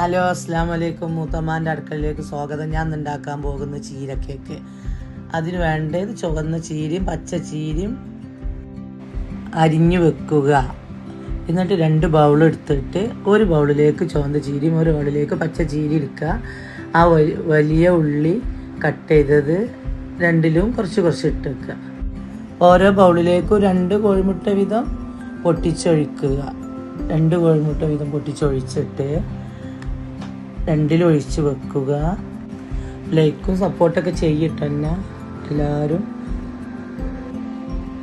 Hello അസ്സാം വലൈക്കും മൂത്തമ്മാന്റെ അടുക്കളയിലേക്ക് സ്വാഗതം. ഞാൻ ഉണ്ടാക്കാൻ പോകുന്ന ചീരക്കേക്ക്. അതിന് വേണ്ടത് ചുവന്ന ചീരയും പച്ച ചീരയും അരിഞ്ഞു വെക്കുക. എന്നിട്ട് രണ്ട് ബൗൾ എടുത്തിട്ട് ഒരു ബൗളിലേക്ക് ചുവന്ന ചീരയും ഒരു ബൗളിലേക്ക് പച്ച ചീരി എടുക്കുക ആ വലിയ ഉള്ളി കട്ട് ചെയ്തത് രണ്ടിലും കുറച്ച് കുറച്ച് ഇട്ട് വെക്കുക. ഓരോ ബൗളിലേക്കും രണ്ട് കോഴിമുട്ട വീതം പൊട്ടിച്ചൊഴിക്കുക. രണ്ട് കോഴിമുട്ട വീതം പൊട്ടിച്ചൊഴിച്ചിട്ട് രണ്ടിലൊഴിച്ച് വെക്കുക. ലൈക്കും സപ്പോർട്ടൊക്കെ ചെയ്യട്ടെ എല്ലാവരും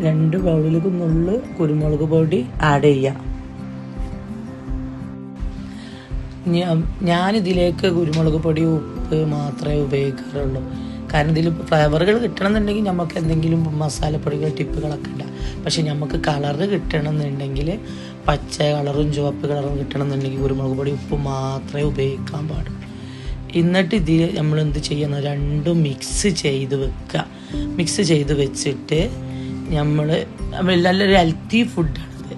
രണ്ട് ബൗളിലേക്ക് നുള്ള് കുരുമുളക് പൊടി ആഡ് ചെയ്യാം. ഞാനിതിലേക്ക് കുരുമുളക് പൊടി ഉപ്പ് മാത്രമേ ഉപയോഗിക്കാറുള്ളൂ. കാരണം ഇതിൽ ഫ്ലേവറുകൾ കിട്ടണമെന്നുണ്ടെങ്കിൽ നമുക്ക് എന്തെങ്കിലും മസാലപ്പൊടികൾ ടിപ്പുകളൊക്കെ ഉണ്ടാകും പക്ഷെ നമുക്ക് കളറ് കിട്ടണമെന്നുണ്ടെങ്കിൽ പച്ച കളറും ചുവപ്പ് കളറും കിട്ടണമെന്നുണ്ടെങ്കിൽ കുരുമുളക് പൊടി ഉപ്പ് മാത്രമേ ഉപയോഗിക്കാൻ പാടുള്ളൂ. എന്നിട്ട് ഇതിൽ നമ്മൾ എന്ത് ചെയ്യണം? രണ്ടും മിക്സ് ചെയ്ത് വെക്കുക മിക്സ് ചെയ്ത് വെച്ചിട്ട് നമ്മൾ നല്ലൊരു ഹെൽത്തി ഫുഡാണിത്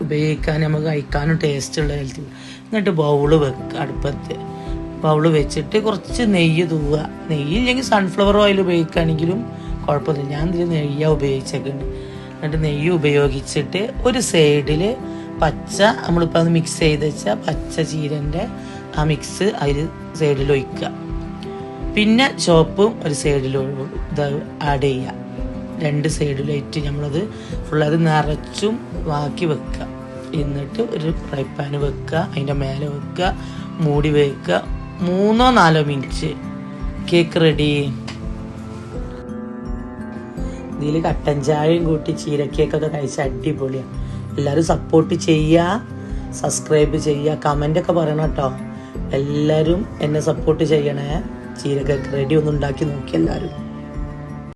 ഉപയോഗിക്കാൻ നമുക്ക് കഴിക്കാനും ടേസ്റ്റുള്ള ഹെൽത്തി ഫുഡ് എന്നിട്ട് ബൗൾ വെക്കുക അടുപ്പത്ത്. ബൗൾ വെച്ചിട്ട് കുറച്ച് നെയ്യ് തൂവുക. നെയ്യ് ഇല്ലെങ്കിൽ സൺഫ്ലവർ ഓയിൽ ഉപയോഗിക്കുകയാണെങ്കിലും കുഴപ്പമില്ല ഞാൻ ഇതിൽ നെയ്യ ഉപയോഗിച്ചേക്കുണ്ട് എന്നിട്ട് നെയ്യ് ഉപയോഗിച്ചിട്ട് ഒരു സൈഡിൽ പച്ച നമ്മളിപ്പോൾ അത് മിക്സ് ചെയ്ത് വെച്ചാൽ പച്ച ചീരന്റെ ആ മിക്സ് അതിൽ സൈഡിൽ ഒഴിക്കുക. പിന്നെ ചോപ്പും ഒരു സൈഡിൽ ഇത് ആഡ് ചെയ്യുക. രണ്ട് സൈഡിലായിട്ട് നമ്മളത് ഫുൾ അത് നിറച്ചും വാക്കി വെക്കുക. എന്നിട്ട് ഒരു ഫ്രൈ പാൻ വെക്കുക. അതിന്റെ മേലെ വെക്കുക. മൂടി വെക്കുക. മൂന്നോ നാലോ മിനിറ്റ്. കേക്ക് റെഡി ഇതിൽ കട്ടൻ ചായയും കൂട്ടി ചീരക്കേക്കൊക്കെ കഴിച്ച അടിപൊളിയാണ് എല്ലാവരും സപ്പോർട്ട് ചെയ്യുക സബ്സ്ക്രൈബ് ചെയ്യുക കമന്റ് ഒക്കെ പറയണം കേട്ടോ. എല്ലാവരും എന്നെ സപ്പോർട്ട് ചെയ്യണേ. ചീരക്കേക്ക് റെഡി ഒന്ന് ഉണ്ടാക്കി നോക്കി എല്ലാവരും